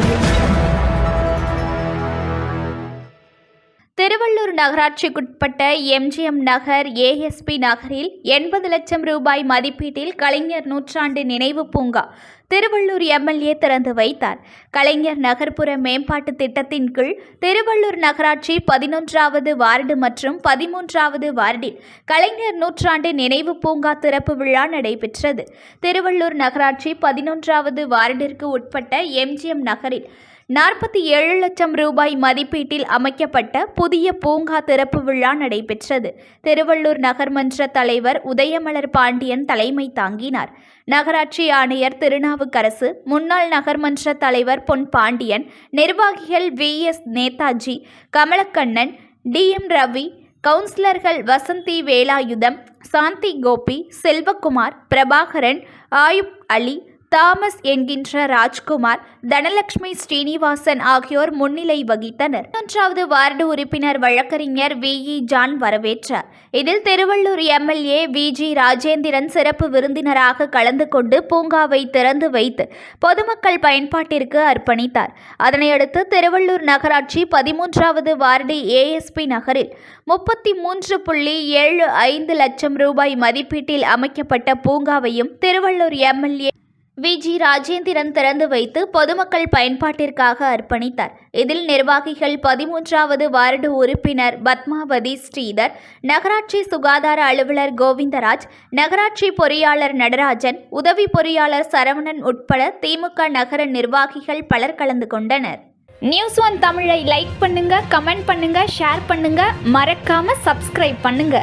audio. Tiruvallur நகராட்சிக்குட்பட்ட MGM Nagar ASP நகரில் எண்பது லட்சம் ரூபாய் மதிப்பீட்டில் கலைஞர் நூற்றாண்டு நினைவு பூங்கா திருவள்ளூர் எம்எல்ஏ திறந்து வைத்தார். கலைஞர் நகர்ப்புற மேம்பாட்டு திட்டத்தின் கீழ் திருவள்ளூர் நகராட்சி பதினொன்றாவது வார்டு மற்றும் பதிமூன்றாவது வார்டில் கலைஞர் நூற்றாண்டு நினைவு பூங்கா திறப்பு விழா நடைபெற்றது. திருவள்ளூர் நகராட்சி பதினொன்றாவது வார்டிற்கு உட்பட்ட எம்ஜிஎம் நகரில் நாற்பத்தி ஏழு லட்சம் ரூபாய் மதிப்பீட்டில் அமைக்கப்பட்ட புதிய பூங்கா திறப்பு விழா நடைபெற்றது. திருவள்ளூர் நகர்மன்ற தலைவர் உதயமலர் பாண்டியன் தலைமை தாங்கினார். நகராட்சி ஆணையர் திருநாவுக்கரசு முன்னாள் நகர்மன்ற தலைவர் பொன் பாண்டியன் நிர்வாகிகள் V. S. Netaji Kamalakannan T. M. Ravi கவுன்சிலர்கள் வசந்தி வேலாயுதம் சாந்தி கோபி செல்வகுமார் பிரபாகரன் ஆயுப் அலி தாமஸ் என்கின்ற ராஜ்குமார் தனலட்சுமி ஸ்ரீனிவாசன் ஆகியோர் முன்னிலை வகித்தனர். மூன்றாவது வார்டு உறுப்பினர் வழக்கறிஞர் வி. இ. ஜான் வரவேற்றார். இதில் Thiruvallur MLA V. G. Rajendran சிறப்பு விருந்தினராக கலந்து கொண்டு பூங்காவை திறந்து வைத்து பொதுமக்கள் பயன்பாட்டிற்கு அர்ப்பணித்தார். அதனையடுத்து திருவள்ளூர் நகராட்சி பதிமூன்றாவது வார்டு ஏஎஸ்பி நகரில் முப்பத்தி மூன்று புள்ளி ஏழு ஐந்து லட்சம் ரூபாய் மதிப்பீட்டில் அமைக்கப்பட்ட பூங்காவையும் Thiruvallur MLA V. G. Rajendran திறந்து வைத்து பொதுமக்கள் பயன்பாட்டிற்காக அர்ப்பணித்தார். இதில் நிர்வாகிகள் பதிமூன்றாவது வார்டு உறுப்பினர் பத்மாவதி ஸ்ரீதர் நகராட்சி சுகாதார அலுவலர் கோவிந்தராஜ் நகராட்சி பொறியாளர் நடராஜன் உதவி பொறியாளர் சரவணன் உட்பட திமுக நகர நிர்வாகிகள் பலர் கலந்து கொண்டனர். நியூஸ் ஒன் தமிழை லைக் பண்ணுங்க கமெண்ட் பண்ணுங்க ஷேர் பண்ணுங்க. மறக்காம சப்ஸ்கிரைப் பண்ணுங்க.